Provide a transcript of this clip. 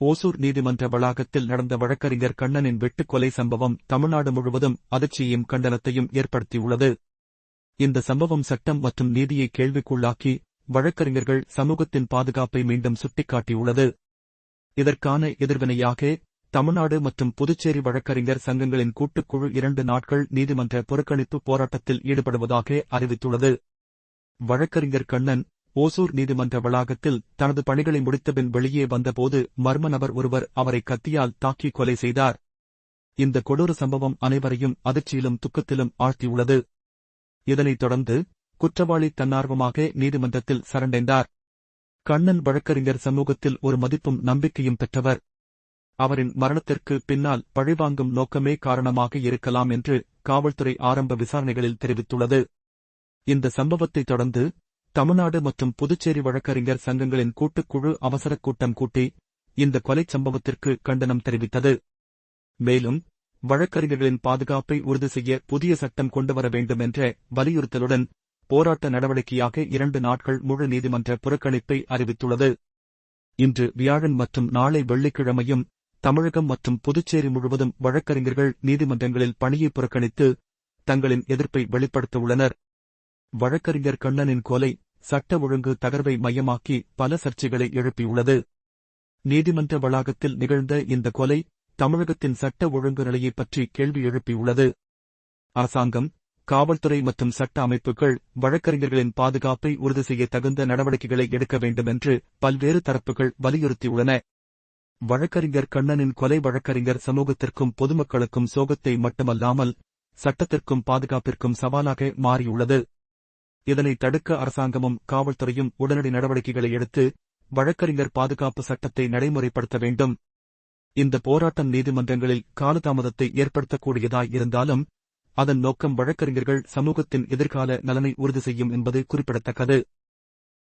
ஓசூர் நீதிமன்ற வளாகத்தில் நடந்த வழக்கறிஞர் கண்ணனின் வெட்டுக்கொலை சம்பவம் தமிழ்நாடு முழுவதும் அதிர்ச்சியையும் கண்டனத்தையும் ஏற்படுத்தியுள்ளது. இந்த சம்பவம் சட்டம் மற்றும் நீதியை கேள்விக்குள்ளாக்கி வழக்கறிஞர்கள் சமூகத்தின் பாதுகாப்பை மீண்டும் சுட்டிக்காட்டியுள்ளது. இதற்கான எதிர்வினையாக தமிழ்நாடு மற்றும் புதுச்சேரி வழக்கறிஞர் சங்கங்களின் கூட்டுக்குழு இரண்டு நாட்கள் நீதிமன்ற புறக்கணிப்பு போராட்டத்தில் ஈடுபடுவதாக அறிவித்துள்ளது. வழக்கறிஞர் கண்ணன் ஓசூர் நீதிமன்ற வளாகத்தில் தனது பணிகளை முடித்தபின் வெளியே வந்தபோது மர்ம நபர் ஒருவர் அவரை கத்தியால் தாக்கி கொலை செய்தார். இந்த கொடூர சம்பவம் அனைவரையும் அதிர்ச்சியிலும் துக்கத்திலும் ஆழ்த்தியுள்ளது. இதனைத் தொடர்ந்து குற்றவாளி தன்னார்வமாக நீதிமன்றத்தில் சரண்டைந்தார். கண்ணன் வழக்கறிஞர் சமூகத்தில் ஒரு மதிப்பும் நம்பிக்கையும் பெற்றவர். அவரின் மரணத்திற்கு பின்னால் பழிவாங்கும் நோக்கமே காரணமாக இருக்கலாம் என்று காவல்துறை ஆரம்ப விசாரணைகளில் தெரிவித்துள்ளது. இந்த சம்பவத்தைத் தொடர்ந்து தமிழ்நாடு மற்றும் புதுச்சேரி வழக்கறிஞர் சங்கங்களின் கூட்டுக்குழு அவசரக் கூட்டம் கூட்டி இந்த கொலைச் சம்பவத்திற்கு கண்டனம் தெரிவித்தது. மேலும் வழக்கறிஞர்களின் பாதுகாப்பை உறுதி செய்ய புதிய சட்டம் கொண்டுவர வேண்டும் என்ற வலியுறுத்தலுடன் போராட்ட நடவடிக்கையாக இரண்டு நாட்கள் முழு நீதிமன்ற புறக்கணிப்பை அறிவித்துள்ளது. இன்று வியாழன் மற்றும் நாளை வெள்ளிக்கிழமையும் தமிழகம் மற்றும் புதுச்சேரி முழுவதும் வழக்கறிஞர்கள் நீதிமன்றங்களில் பணியை புறக்கணித்து தங்களின் எதிர்ப்பை வெளிப்படுத்தவுள்ளனர். வழக்கறிஞர் கண்ணனின் கொலை சட்ட ஒழுங்கு தகர்வை மையமாக்கி பல சர்ச்சைகளை எழுப்பியுள்ளது. நீதிமன்ற வளாகத்தில் நிகழ்ந்த இந்த கொலை தமிழகத்தின் சட்ட ஒழுங்கு நிலையை பற்றி கேள்வி எழுப்பியுள்ளது. அரசாங்கம் காவல்துறை மற்றும் சட்ட அமைப்புகள் வழக்கறிஞர்களின் பாதுகாப்பை உறுதி செய்ய தகுந்த நடவடிக்கைகளை எடுக்க வேண்டும் என்று பல்வேறு தரப்புகள் வலியுறுத்தியுள்ளன. வழக்கறிஞர் கண்ணனின் கொலை வழக்கறிஞர் சமூகத்திற்கும் பொதுமக்களுக்கும் சோகத்தை மட்டுமல்லாமல் சட்டத்திற்கும் பாதுகாப்பிற்கும் சவாலாக மாறியுள்ளது. இதனை தடுக்க அரசாங்கமும் காவல்துறையும் உடனடி நடவடிக்கைகளை எடுத்து வழக்கறிஞர் பாதுகாப்பு சட்டத்தை நடைமுறைப்படுத்த வேண்டும். இந்த போராட்டம் நீதிமன்றங்களில் காலதாமதத்தை ஏற்படுத்தக்கூடியதாய் இருந்தாலும் அதன் நோக்கம் வழக்கறிஞர்கள் சமூகத்தின் எதிர்கால நலனை உறுதி செய்யும் என்பது குறிப்பிடத்தக்கது.